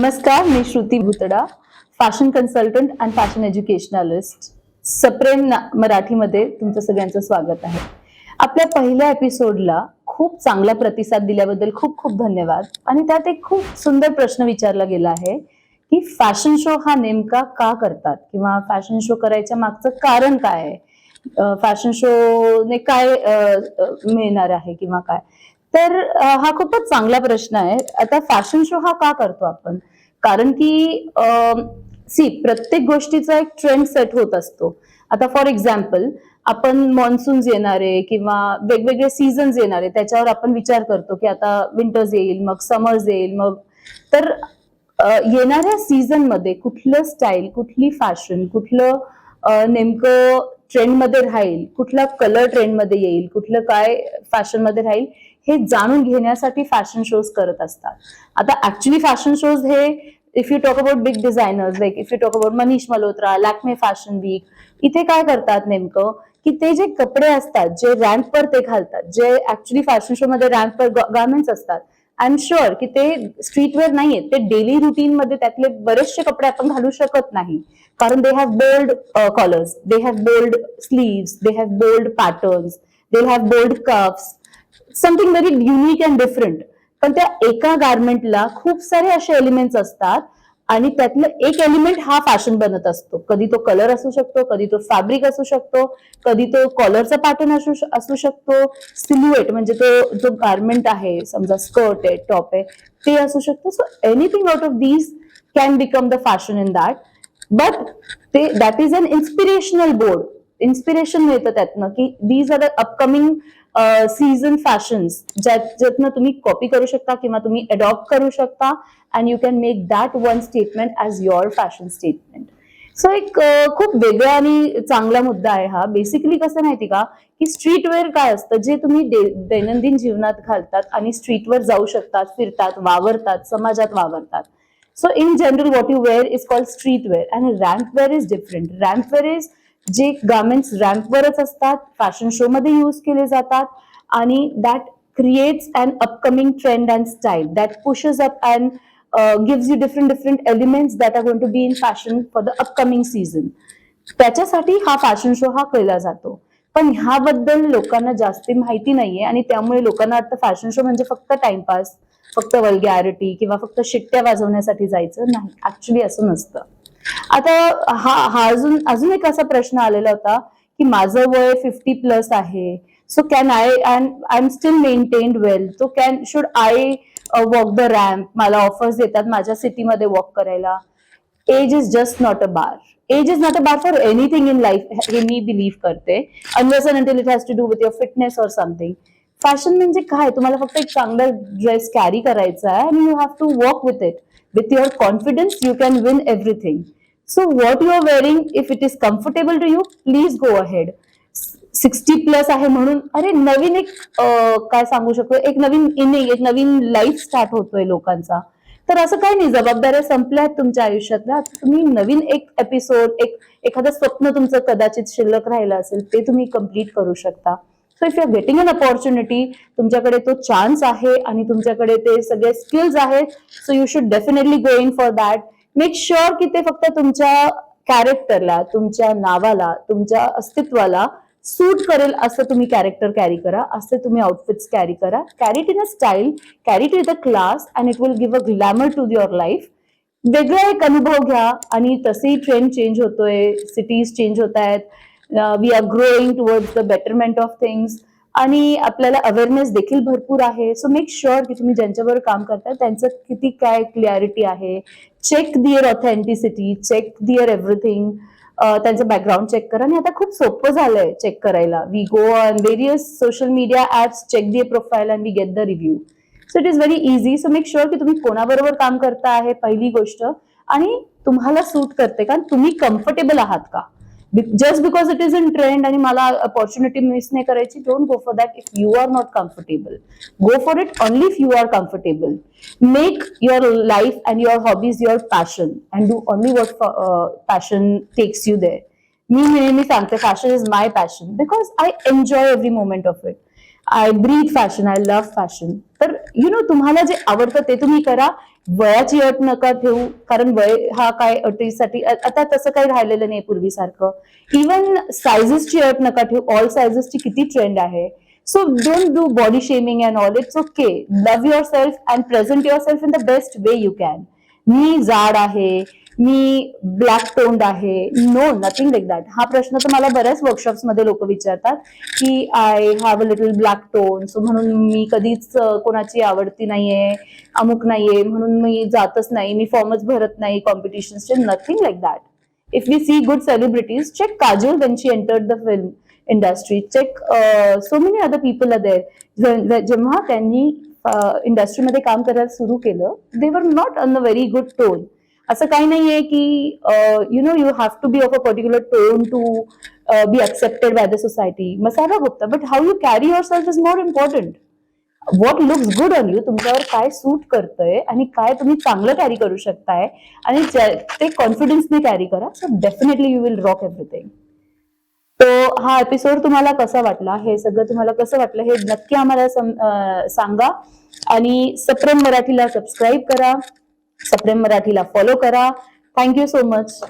नमस्कार मी Shruti Bhutada fashion consultant and fashion educationalist सप्रेम ना- मराठीमध्ये तुमचं सगळ्यांचं स्वागत आहे. आपल्या पहिल्या एपिसोडला खूप चांगला प्रतिसाद दिल्याबद्दल खूप खूप धन्यवाद. आणि त्यात एक खूप सुंदर प्रश्न विचारला गेला आहे की फॅशन शो हा नेमका का करतात? किंवा फॅशन शो करायच्या मागचं कारण काय आहे? फॅशन शोने काय मिळणार आहे किंवा काय? तर हा खूपच चांगला प्रश्न आहे. आता फॅशन शो हा का करतो आपण? कारण की सी प्रत्येक गोष्टीचा एक ट्रेंड सेट होत असतो. आता फॉर एक्झाम्पल आपण मॉन्सून्स येणारे किंवा वेगवेगळे सीझन्स येणारे त्याच्यावर आपण विचार करतो की आता विंटर्स येईल मग समर्स येईल मग तर येणाऱ्या सीझनमध्ये कुठलं स्टाईल कुठली फॅशन कुठलं नेमकं नेमकं ट्रेंडमध्ये राहील कुठला कलर ट्रेंडमध्ये येईल कुठलं काय फॅशनमध्ये राहील हे जाणून घेण्यासाठी फॅशन शोज करत असतात. आता ऍक्च्युली फॅशन शोज हे if you talk about big designers like if you talk about Manish Malhotra Lakme fashion week इथे काय करतात नेमकं? की ते जे कपडे असतात जे रँकवर ते घालतात जे ऍक्च्युली फॅशन शो मध्ये रँकवर गार्मेंट्स असतात आय एम शुअर की ते स्ट्रीटवेअर नाहीये ते डेली रुटीन मध्ये त्यातले बरेचसे कपडे आपण घालू शकत नाही. कारण they have bold collars they have bold sleeves they have bold patterns they have bold cuffs something very unique and different पण त्या एका गार्मेंटला खूप सारे असे एलिमेंट्स असतात आणि त्यातलं एक एलिमेंट हा फॅशन बनत असतो. कधी तो कलर असू शकतो कधी तो फॅब्रिक असू शकतो कधी तो कॉलरचा पॅटर्न असू असू शकतो. सिल्युएट म्हणजे तो जो गार्मेंट आहे समजा स्कर्ट आहे टॉप आहे ते असू शकतो. So anything out of these can become the fashion in that but ते that is an inspirational board inspiration मिळतं त्यातनं की these are the upcoming season fashions ज्यातनं तुम्ही कॉपी करू शकता किंवा तुम्ही अडॉप्ट करू शकता and you can make that one statement as your fashion statement so एक खूप वेगळा आणि चांगला मुद्दा आहे हा. बेसिकली कसं माहिती का? की स्ट्रीटवेअर काय असतं? जे तुम्ही दैनंदिन जीवनात घालतात आणि स्ट्रीटवर जाऊ शकतात फिरतात वावरतात समाजात वावरतात. So in general what you wear is called street wear and ramp wear is different ramp wear is जे गार्मेंट्स रॅम्पवरच असतात फॅशन शो मध्ये यूज केले जातात आणि that creates and upcoming trend and style that pushes up and gives you different different elements that are going to be in fashion for the upcoming season त्याच्यासाठी हा fashion show हा केला जातो. पण ह्याबद्दल लोकांना जास्ती माहिती नाहीये आणि त्यामुळे लोकांना आता फॅशन शो म्हणजे फक्त टाइमपास फक्त वल्गॅरिटी किंवा फक्त शिट्ट्या वाजवण्यासाठी जायचं नाही. ऍक्च्युली असं नसतं. आता हा हा अजून अजून एक असा प्रश्न आलेला होता की माझं वय फिफ्टी प्लस आहे. So can I I am still maintained well so can should I walk the ramp मला ऑफर्स देतात माझ्या सिटीमध्ये वॉक करायला. Age is just not a bar age is not a bar for anything in life हे मी believe करते. Unless and it has to do with your fitness or something fashion म्हणजे काय? तुम्हाला फक्त एक चांगला ड्रेस कॅरी करायचा आहे आणि you have to work with it with your confidence you can win everything so what you are wearing if it is comfortable to you please go ahead sixty plus आहे म्हणून अरे नवीन एक काय सांगू शकतो? एक नवीन इनिंग एक नवीन लाईफ स्टार्ट होतोय लोकांचा. तर असं काही नाही जबाबदाऱ्या संपल्या आहेत तुमच्या आयुष्यातल्या. तुम्ही नवीन एक एपिसोड एक एखादं स्वप्न तुमचं कदाचित शिल्लक राहिलं असेल ते तुम्ही कंप्लीट करू शकता. So if you are getting an opportunity तुमच्याकडे तो चान्स आहे आणि तुमच्याकडे ते सगळे स्किल्स आहेत so you should definitely go in for that make sure की ते फक्त तुमच्या कॅरेक्टरला तुमच्या नावाला तुमच्या अस्तित्वाला सूट करेल असं तुम्ही कॅरेक्टर कॅरी करा असे तुम्ही आउटफिट्स कॅरी. करा carry in a style carry in a class and it will give a glamour to your life वेगळा एक अनुभव घ्या आणि तसेही ट्रेंड चेंज होतोय सिटीज चेंज होत आहेत we are growing towards the betterment of things आणि आपल्याला अवेअरनेस देखील भरपूर आहे. सो मेक शुअर की तुम्ही ज्यांच्याबरोबर काम करताय त्यांचं किती काय क्लिअरिटी आहे. Check their authenticity check their everything त्यांचं बॅकग्राऊंड चेक करा. आणि आता खूप सोपं झालंय चेक करायला. We go on various social media apps check their profile and we get the review so it is very easy so make sure की तुम्ही कोणाबरोबर काम करता आहे पहिली गोष्ट. आणि तुम्हाला सूट करते कारण तुम्ही कम्फर्टेबल आहात का? Just because it is in trend आणि मला अपॉर्च्युनिटी मिस नाही करायची don't go for that if you are not comfortable go for it only if you are comfortable make your life and your hobbies your passion and do only what passion takes you there मी नेहमी सांगते fashion is my passion because I enjoy every moment of it I breathe fashion I love fashion तर U know तुम्हाला जे आवडतं ते तुम्ही करा. वयाची अट नका ठेवू कारण वय हा काय अटीसाठी आता तसं काही राहिलेलं नाही पूर्वीसारखं. इवन सायझेसची अट नका ठेवू ऑल सायझेसची किती ट्रेंड आहे. So don't do body shaming and all it's okay love yourself and present yourself in the best way you can मी जाड आहे मी ब्लॅक टोन्ड आहे. नो नथिंग लाईक दॅट हा प्रश्न तर मला बऱ्याच वर्कशॉप्समध्ये लोक विचारतात की I have a little black tone so म्हणून मी कधीच कोणाची आवडती नाहीये अमुक नाहीये म्हणून मी जातच नाही मी फॉर्मच भरत नाही कॉम्पिटिशनचे nothing like that if we see good celebrities check Kajol when she entered the film industry check so many other people are are जेव्हा जेव्हा त्यांनी इंडस्ट्रीमध्ये काम करायला सुरू केलं they were not on a very good tone असं काही नाहीये की you know you have to be of a particular tone to be accepted by the society Masaba Gupta but how you carry your self is more important what looks good on you तुमच्यावर काय सूट करतंय आणि काय तुम्ही चांगलं carry करू शकताय आणि ते कॉन्फिडन्सने कॅरी करा so definitely you will rock everything तो हा एपिसोड तुम्हाला कसा वाटला हे सगळं तुम्हाला कसं वाटलं हे नक्की आम्हाला सम- सांगा. आणि सप्रेम मराठीला सबस्क्राईब करा. सप्रेम मराठीला फॉलो करा. Thank you so much